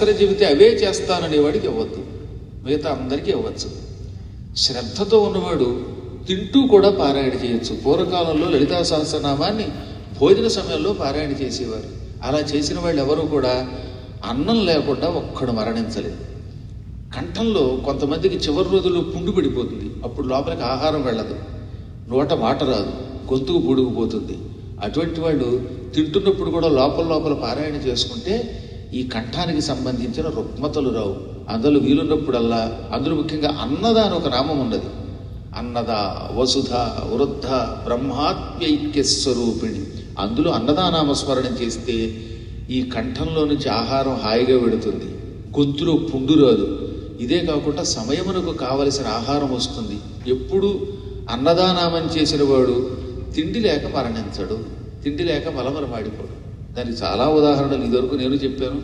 శాస్త్రం చెబితే అవే చేస్తాననేవాడికి ఇవ్వద్దు. మిగతా అందరికీ ఇవ్వచ్చు. శ్రద్ధతో ఉన్నవాడు తింటూ కూడా పారాయణ చేయొచ్చు. పూర్వకాలంలో లలితా సహస్రనామాన్ని భోజన సమయంలో పారాయణ చేసేవారు. అలా చేసిన వాళ్ళు ఎవరు కూడా అన్నం లేకుండా ఒక్కడు మరణించలేదు. కంఠంలో కొంతమందికి చివరి రోజుల్లో పుండు పడిపోతుంది. అప్పుడు లోపలికి ఆహారం వెళ్ళదు. నోట మాట రాదు. గొంతుకు పూడుకుపోతుంది అటువంటి వాళ్ళు తింటున్నప్పుడు కూడా లోపల లోపల పారాయణ చేసుకుంటే ఈ కంఠానికి సంబంధించిన రుగ్మతలు రావు. అందులో వీలున్నప్పుడల్లా అందులో ముఖ్యంగా అన్నద అని ఒక నామం ఉన్నది. అన్నద వసుధ వృద్ధ బ్రహ్మాత్మైక్య స్వరూపిణి అందులో అన్నదానామస్మరణం చేస్తే ఈ కంఠంలో నుంచి ఆహారం హాయిగా పెడుతుంది గొంతులో పుండు రాదు. ఇదే కాకుండా సమయమునకు కావలసిన ఆహారం వస్తుంది. ఎప్పుడు అన్నదానామం చేసిన వాడు తిండి లేక మరణించడు. తిండి లేక మలమల మాడిపోడు దానికి చాలా ఉదాహరణలు ఇదివరకు నేను చెప్పాను.